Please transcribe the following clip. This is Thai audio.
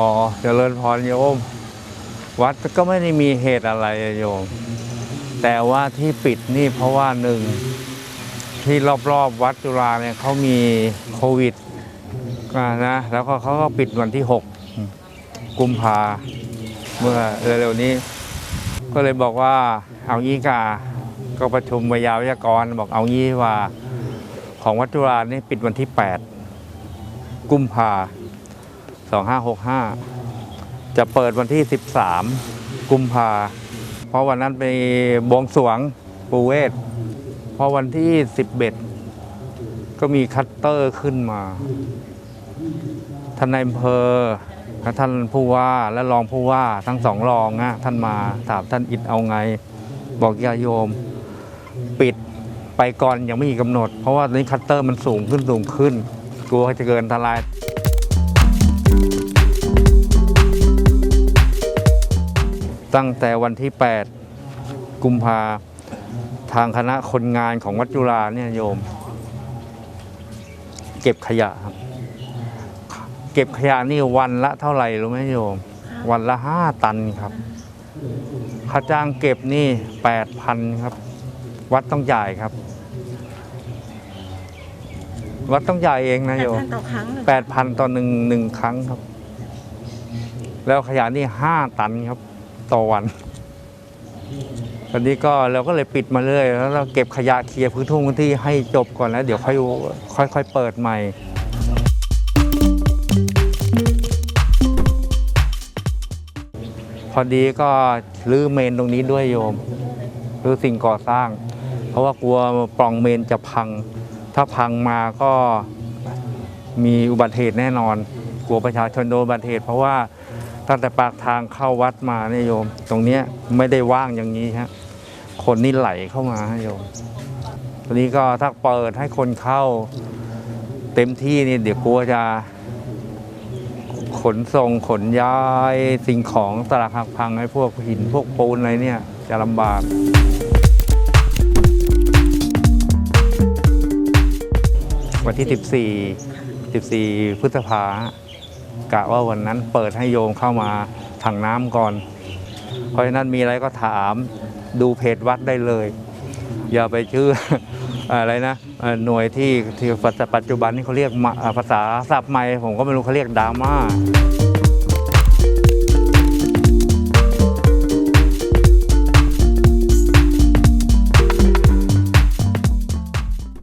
อ๋อเจริญพรโยม วัดก็ไม่ได้มีเหตุอะไรโยม แต่ว่าที่ปิดนี่เพราะว่าหนึ่งที่รอบๆวัดจุฬาเนี่ยเขามีโควิดนะแล้วก็เขาก็ปิดวันที่ 6 กุมภาเมื่อเร็วๆนี้ ก็เลยบอกว่าเอางี้กาก็ประชุมวิยาวิทยากรบอกเอางี้ว่าของวัดจุฬานี่ปิดวันที่ 8 กุมภา 2565 จะเปิดวันที่ 13 กุมภาเพราะวันนั้นไปบวงสรวงปูเวศพอวันที่ 11 ก็มีคัตเตอร์ขึ้นมาท่านนายอำเภอท่านผู้ว่าและรองผู้ว่าทั้งสองรองนะท่านมาถามท่านอิดเอาไง บอกอย่าโยม ปิดไปก่อนยังไม่มีกำหนด เพราะว่าตอนนี้คัตเตอร์มันสูงขึ้นสูงขึ้น กลัวจะเกินอันตราย ตั้งแต่วันที่ 8 กุมภาทางคณะคนงานของวัดจุฬาเนี่ยโยม เก็บขยะครับ เก็บขยะนี่วันละเท่าไหร่รู้ไหมโยม วันละห้าตันครับค่าจ้างเก็บนี่แปดพันครับ วัดต้องจ่ายครับ วัดต้องจ่ายเองนะแปโยดมพันต่อครั้งเหรอแปดพันต่อหนึ่งหนึ่งครั้งครับ แล้วขยะนี่ห้าตันครับ ต่อวันตอนนี้ก็เราก็เลยปิดมาเรื่อยแล้วเราเก็บขยะเคลียร์พื้นทุ่งพื้นที่ให้จบก่อนแล้ว เดี๋ยวค่อยค่อยๆเปิดใหม่พอดีก็รื้อเมนตรงนี้ด้วยโยมรื้อสิ่งก่อสร้าง เพราะว่ากลัวปล่องเมนจะพัง ถ้าพังมาก็มีอุบัติเหตุแน่นอน กลัวประชาชนโดนอุบัติเหตุ เพราะว่า ตั้งแต่ปากทางเข้าวัดมาเนี่ยโยม ตรงเนี้ยไม่ได้ว่างอย่างนี้ฮะคนนี่ไหลเข้ามาฮะโยมตอนนี้ก็ถ้าเปิดให้คนเข้า เต็มที่นี่เดี๋ยวกลัวจะ ขนส่งขนย้ายสิ่งของสลักหักพังให้พวกหินพวกปูนอะไรเนี่ยจะลำบากวันที่ 14 14 พฤษภา กะว่าวันนั้นเปิดให้โยมเข้ามาถังน้ำก่อน เพราะฉะนั้นมีอะไรก็ถามดูเพจวัดได้เลย อย่าไปชื่ออะไรนะหน่วยที่ที่ปัจจุบันนี่เขาเรียกภาษาศัพท์ใหม่ผมก็ไม่รู้เขาเรียกดราม่า